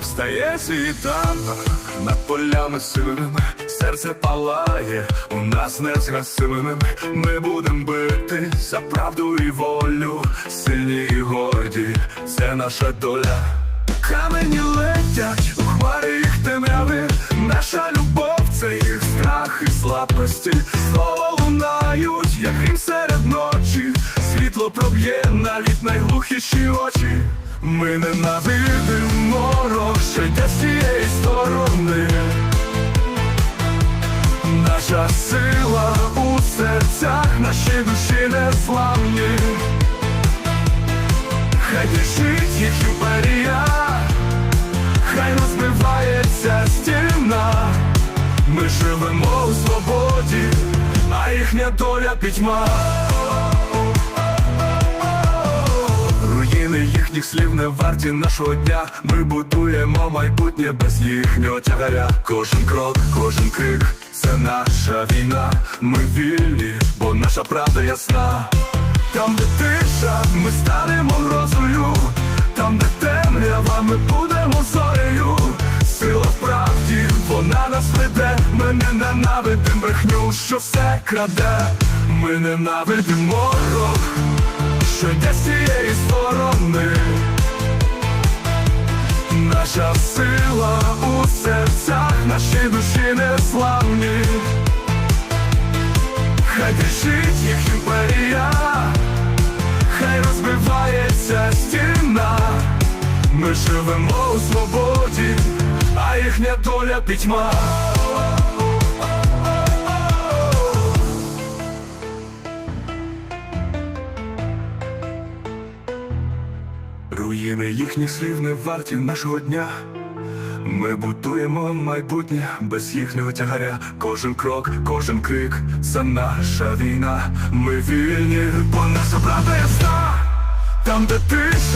Встає світанок над полями сильними, серце палає, у нас не згасимими. Ми будем бити за правду і волю, сильні і горді, це наша доля. Камені летять, у хмари їх темряви, наша любов це їх страх і слабкості. Слова лунають, як грім серед ночі, проб'є навіть найглухіші очі. Ми ненавидимо ворог, що йде з цієї сторони. Наша сила у серцях, наші душі незламні. Хай біжить їх імперія, хай розбивається стіна. Ми живемо у свободі, а їхня доля пітьма. Їхніх слів не варті нашого дня. Ми будуємо майбутнє без їхнього тягаря. Кожен крок, кожен крик, це наша війна. Ми вільні, бо наша правда ясна. Там, де тиша, ми станемо грозою. Там, де темрява, ми будемо зорею. Сила в правді, вона нас веде. Ми не ненавидим брехню, що все краде. Ми ненавидимо ворог наша сила у серцях, наші душі неславні, хай біжить їх імперія, хай розбивається стіна, ми живемо у свободі, а їхня доля пітьма. Руїни їхніх слів не варті нашого дня. Ми будуємо майбутнє без їхнього тягаря. Кожен крок, кожен крик це наша війна. Ми вільні, бо наша правда ясна. Там, де тиша.